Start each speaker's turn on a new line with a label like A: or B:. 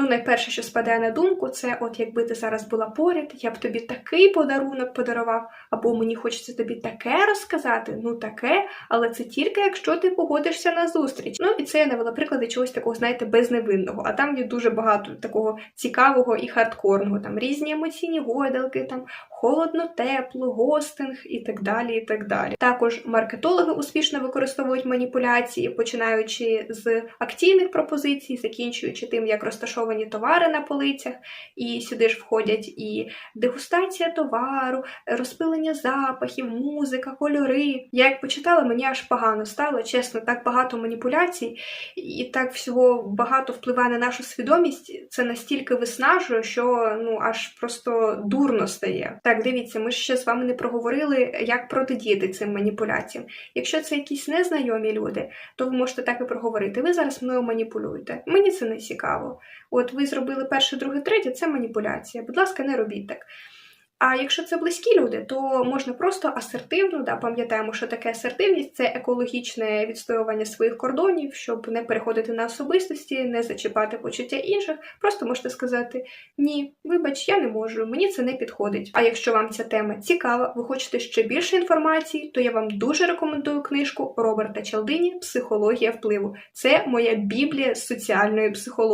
A: Ну, найперше, що спадає на думку, це от якби ти зараз була поряд, я б тобі такий подарунок подарував, або мені хочеться тобі таке розказати, ну таке, але це тільки якщо ти погодишся на зустріч. Ну і це я навела приклади чогось такого, знаєте, безневинного. А там є дуже багато такого цікавого і хардкорного. Там різні емоційні гойдалки, там холодно, тепло, гостинг і так далі. і так далі. Також маркетологи успішно використовують маніпуляції, починаючи з акційних пропозицій, закінчуючи тим, як розташовані товари на полицях, і сюди ж входять і дегустація товару, розпилення запахів, музика, кольори. Я як почитала, мені аж погано стало, чесно, так багато маніпуляцій і так всього багато впливає на нашу свідомість. Це настільки виснажує, що ну аж просто дурно стає. Так, дивіться, ми ще з вами не проговорили, як протидіяти цим маніпуляціям. Якщо це якісь незнайомі люди, то ви можете так і проговорити. Ви зараз мною маніпулюєте. Мені це не цікаво. От ви зробили перше, друге, третє, це маніпуляція. Будь ласка, не робіть так. А якщо це близькі люди, то можна просто асертивно, да, пам'ятаємо, що таке асертивність це екологічне відстоювання своїх кордонів, щоб не переходити на особистості, не зачіпати почуття інших. Просто можете сказати: ні, вибач, я не можу, мені це не підходить. А якщо вам ця тема цікава, ви хочете ще більше інформації, то я вам дуже рекомендую книжку Роберта Чалдині Психологія впливу. Це моя біблія з соціальної психології.